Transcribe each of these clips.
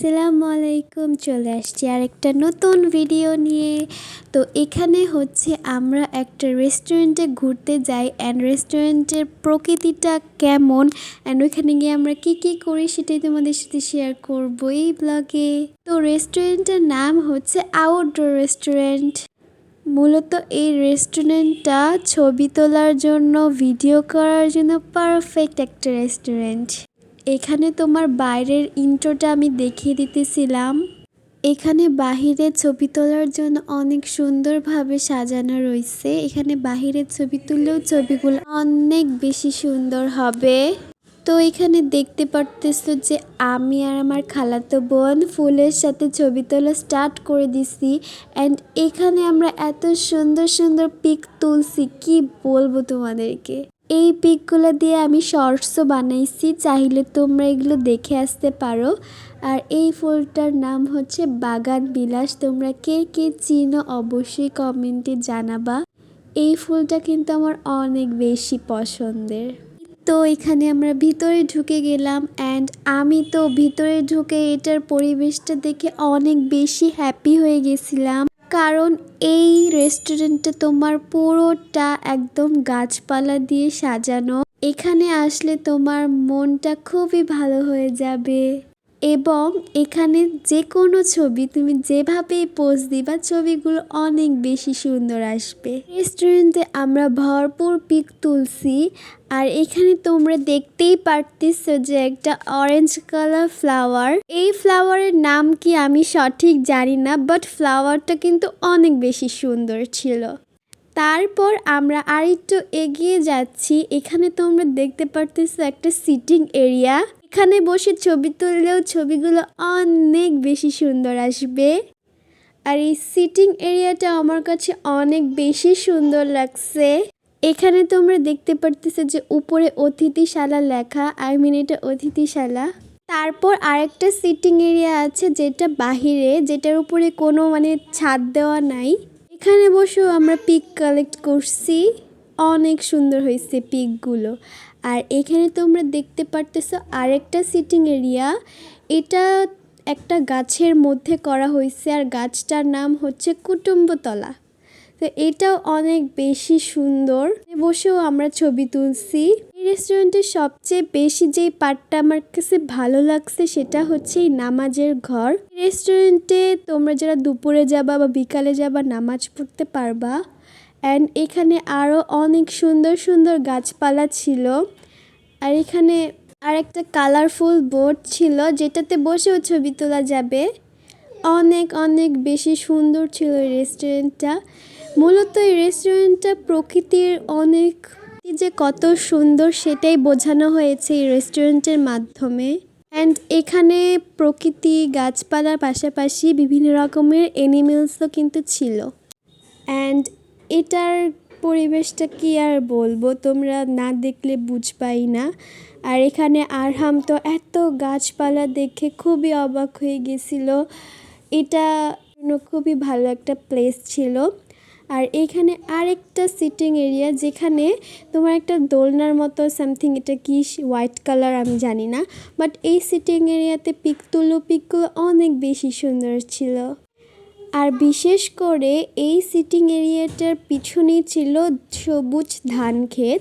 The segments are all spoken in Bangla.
আসসালামু আলাইকুম চলে আসছি আর একটা নতুন ভিডিও নিয়ে। তো এখানে হচ্ছে আমরা একটা রেস্টুরেন্টে ঘুরতে যাই অ্যান্ড রেস্টুরেন্টের প্রকৃতিটা কেমন অ্যান্ড ওইখানে গিয়ে আমরা কি কি করি সেটাই তোমাদের সাথে শেয়ার করব এই ব্লগে তো রেস্টুরেন্টের নাম হচ্ছে আউটডোর রেস্টুরেন্ট মূলত এই রেস্টুরেন্টটা ছবি তোলার জন্য ভিডিও করার জন্য পারফেক্ট একটা রেস্টুরেন্ট এখানে তোমার বাইরের ইন্ট্রোটা আমি দেখিয়ে দিতেছিলাম। এখানে বাহিরে ছবি তোলার জন্য অনেক সুন্দরভাবে সাজানো রয়েছে। এখানে বাহিরের ছবি তুললেও ছবিগুলো অনেক বেশি সুন্দর হবে। তো এখানে দেখতে পারতেছো যে আমি আর আমার খালাতো বোন ফুলের সাথে ছবি তোলা স্টার্ট করে দিছি। অ্যান্ড এখানে আমরা এত সুন্দর সুন্দর পিক তুলছি, কি বলব তোমাদেরকে? এই পিকগুলো দিয়ে আমি শর্টসও বানাইছি, চাইলে তোমরা এগুলো দেখে আসতে পারো। আর এই ফুলটার নাম হচ্ছে বাগান বিলাস। তোমরা কে কে চিনো অবশ্যই কমেন্টে জানাবা। এই ফুলটা কিন্তু আমার অনেক বেশি পছন্দের। তো এখানে আমরা ভিতরে ঢুকে গেলাম অ্যান্ড আমি তো ভিতরে ঢুকে এটার পরিবেশটা দেখে অনেক বেশি হ্যাপি হয়ে গেছিলাম। কারণ এই রেস্টুরেন্টে তোমার পুরোটা একদম গাছপালা দিয়ে সাজানো। এখানে আসলে তোমার মনটা খুবই ভালো হয়ে যাবে। এবং এখানে যে কোনো ছবি তুমি যেভাবেই পোজ দিবা, ছবিগুলো অনেক বেশি সুন্দর আসবে। রেস্টুরেন্টে আমরা ভরপুর পিক তুলছি আর এখানে তোমরা দেখতেই পারতেছো যে একটা অরেঞ্জ কালার ফ্লাওয়ার এই ফ্লাওয়ারের নাম কি আমি সঠিক জানি না বাট ফ্লাওয়ারটা কিন্তু অনেক বেশি সুন্দর ছিল। তারপর আমরা আরেকটু এগিয়ে যাচ্ছি। এখানে তোমরা দেখতে পারতেছো একটা সিটিং এরিয়া এখানে বসে ছবি তুললেও ছবিগুলো অনেক বেশি সুন্দর আসবে। আর এই সিটিং এরিয়াটা আমার কাছে অনেক বেশি সুন্দর লাগছে। এখানে তোমরা দেখতে পারতেছো যে উপরে অতিথিশালা লেখা, আই মিন এটা অতিথিশালা। তারপর আরেকটা সিটিং এরিয়া আছে যেটা বাহিরে, যেটার উপরে কোনো মানে ছাদ দেওয়া নাই। এখানে বসেও আমরা পিক কালেক্ট করছি। অনেক সুন্দর হয়েছে পিকগুলো। আর এখানে তোমরা দেখতে পারতেছো আরেকটা সিটিং এরিয়া এটা একটা গাছের মধ্যে করা হয়েছে আর গাছটার নাম হচ্ছে কুটুম্বতলা। তো এটাও অনেক বেশি সুন্দর। বসেও আমরা ছবি তুলছি। এই রেস্টুরেন্টের সবচেয়ে বেশি যেই পার্টটা আমার কাছে ভালো লাগছে সেটা হচ্ছে এই নামাজের ঘর। রেস্টুরেন্টে তোমরা যারা দুপুরে যাবা বা বিকালে যাবা নামাজ পড়তে পারবা। অ্যান্ড এখানে আরও অনেক সুন্দর সুন্দর গাছপালা ছিল। আর এখানে আর একটা কালারফুল বোর্ড ছিল, যেটাতে বসেও ছবি তোলা যাবে। অনেক অনেক বেশি সুন্দর ছিল এই রেস্টুরেন্টটা মূলত এই রেস্টুরেন্টটা প্রকৃতির অনেক যে কত সুন্দর সেটাই বোঝানো হয়েছে এই রেস্টুরেন্টের মাধ্যমে। অ্যান্ড এখানে প্রকৃতি, গাছপালার পাশাপাশি বিভিন্ন রকমের অ্যানিমেলসও কিন্তু ছিল। অ্যান্ড এটার পরিবেশটা কি আর বলব? তোমরা না দেখলে বুঝবাই না। আর এখানে আরহাম তো এত গাছপালা দেখে খুবই অবাক হয়ে গেছিল। এটা খুবই ভালো একটা প্লেস ছিল। আর এখানে আরেকটা সিটিং এরিয়া যেখানে তোমার একটা দোলনার মতো সামথিং এটা কি হোয়াইট কালার আমি জানি না। বাট এই সিটিং এরিয়াতে পিক তুলো পিকগুলো অনেক বেশি সুন্দর ছিল। আর বিশেষ করে এই সিটিং এরিয়াটার পিছনেই ছিল সবুজ ধান ক্ষেত,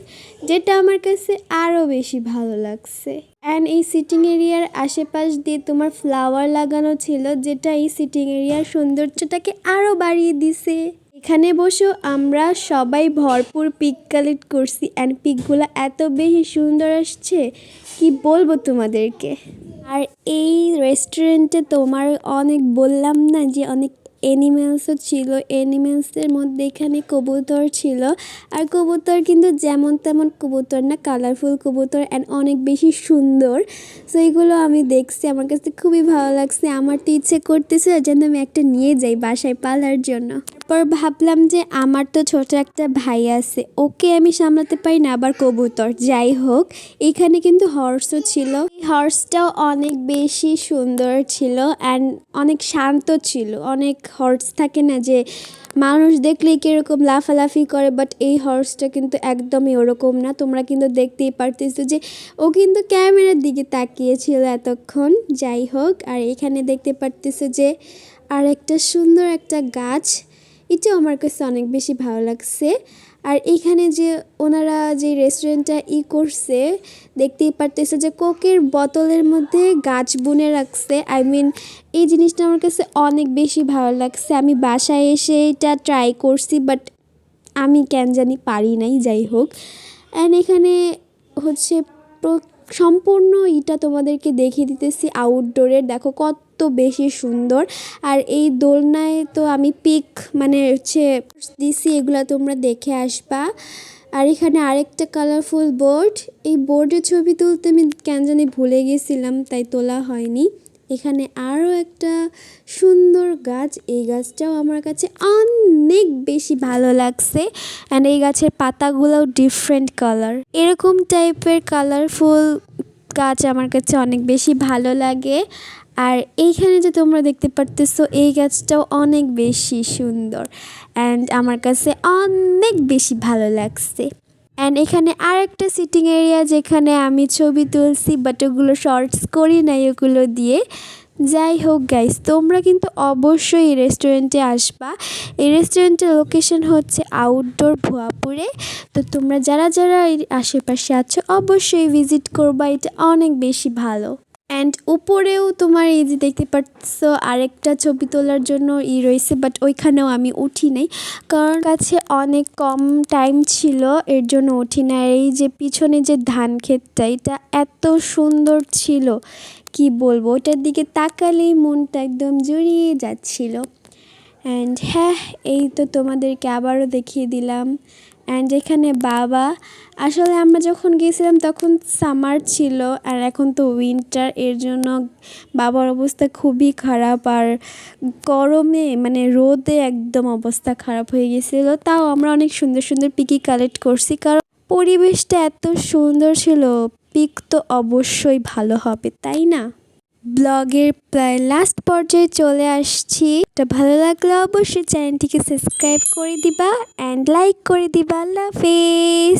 যেটা আমার কাছে আরও বেশি ভালো লাগছে। অ্যান্ড এই সিটিং এরিয়ার আশেপাশ দিয়ে তোমার ফ্লাওয়ার লাগানো ছিল, যেটা এই সিটিং এরিয়ার সৌন্দর্যটাকে আরও বাড়িয়ে দিছে। এখানে বসেও আমরা সবাই ভরপুর পিক কালেক্ট করছি অ্যান্ড পিকগুলো এত বেশি সুন্দর আসছে, কি বলব তোমাদেরকে? আর এই রেস্টুরেন্টে তোমার অনেক বললাম না যে অনেক অ্যানিমেলসও ছিল এনিম্যালসের মধ্যে এখানে কবুতর ছিল। আর কবুতর কিন্তু যেমন তেমন কবুতর না কালারফুল কবুতর অ্যান্ড অনেক বেশি সুন্দর। সো এগুলো আমি দেখছি, আমার কাছে খুবই ভালো লাগছে। আমার তো ইচ্ছে করতেছে যেন আমি একটা নিয়ে যাই বাসায় পালার জন্য। তারপর ভাবলাম যে আমার তো ছোট একটা ভাই আছে, ওকে আমি সামলাতে পারি না, আবার কবুতর। যাই হোক, এখানে কিন্তু হর্সও ছিল। এই হর্সটাও অনেক বেশি সুন্দর ছিল অ্যান্ড অনেক শান্ত ছিল। অনেক হর্স থাকে না যে মানুষ দেখলেই কীরকম লাফালাফি করে বাট এই হর্সটা কিন্তু একদমই ওরকম না। তোমরা কিন্তু দেখতেই পারতেছো যে ও কিন্তু ক্যামেরার দিকে তাকিয়েছিল এতক্ষণ। যাই হোক, আর এখানে দেখতে পারতেছো যে আর একটা সুন্দর একটা গাছ। এটাও আমার কাছে অনেক বেশি ভালো লাগছে। আর এখানে যে ওনারা যে রেস্টুরেন্টটা ই করছে, দেখতেই পারতেছে যে কোকের বোতলের মধ্যে গাছ বুনে রাখছে। আই মিন এই জিনিসটা আমার কাছে অনেক বেশি ভালো লাগছে। আমি বাসায় এসে এটা ট্রাই করছি বাট আমি কেন জানি পারি নাই, যাই হোক। অ্যান্ড এখানে হচ্ছে সম্পূর্ণ ইটা তোমাদেরকে দেখিয়ে দিতেছি আউটডোরের দেখো কত বেশি সুন্দর। আর এই দোলনায় তো আমি পিক মানে হচ্ছে দিছি, এগুলা তোমরা দেখে আসবা। আর এখানে আরেকটা কালারফুল বোর্ড এই বোর্ডের ছবি তুলতে আমি কেন জানি ভুলে গেছিলাম, তাই তোলা হয়নি। এখানে আরও একটা সুন্দর গাছ। এই গাছটাও আমার কাছে অনেক বেশি ভালো লাগছে। অ্যান্ড এই গাছের পাতাগুলোও ডিফারেন্ট কালার এরকম টাইপের কালারফুল গাছ আমার কাছে অনেক বেশি ভালো লাগে। আর এইখানে যে তোমরা দেখতে পারতেছো, এই গাছটাও অনেক বেশি সুন্দর। অ্যান্ড আমার কাছে অনেক বেশি ভালো লাগছে। অ্যান্ড এখানে আরেকটা সিটিং এরিয়া যেখানে আমি ছবি তুলছি বাট ওগুলো শর্টস করি নাই, ওগুলো দিয়ে। যাই হোক গাইস তোমরা কিন্তু অবশ্যই এই রেস্টুরেন্টে আসবা। এই রেস্টুরেন্টের লোকেশন হচ্ছে আউটডোর ভুয়াপুরে। তো তোমরা যারা যারা আশেপাশে আছো, অবশ্যই ভিজিট করবা, এটা অনেক বেশি ভালো। অ্যান্ড উপরেও তোমার এই যে দেখতে পাচ্ছ, আরেকটা ছবি তোলার জন্য ই রয়েছে বাট ওইখানেও আমি উঠি নাই। কারণ কাছে অনেক কম টাইম ছিল, এর জন্য উঠি না এই যে পিছনে যে ধান ক্ষেতটা, এটা এত সুন্দর ছিল। কি বলব, ওটার দিকে তাকালেই মনটা একদম জড়িয়ে যাচ্ছিল। অ্যান্ড হ্যাঁ এই তো তোমাদেরকে আবারও দেখিয়ে দিলাম। অ্যান্ড এখানে বাবা, আসলে আমরা যখন গিয়েছিলাম তখন সামার ছিল আর এখন তো উইন্টার এর জন্য বাবার অবস্থা খুবই খারাপ আর গরমে মানে রোদে একদম অবস্থা খারাপ হয়ে গেছিল তাও আমরা অনেক সুন্দর সুন্দর পিকি কালেক্ট করছি কারণ পরিবেশটা এত সুন্দর ছিল পিক তো অবশ্যই ভালো হবে, তাই না? ব্লগের প্রায় লাস্ট পর্যায়ে চলে আসছি। তো ভালো লাগলে অবশ্যই চ্যানেলটিকে সাবস্ক্রাইব করে দিবা অ্যান্ড লাইক করে দিবা। আল্লাহ হাফেজ।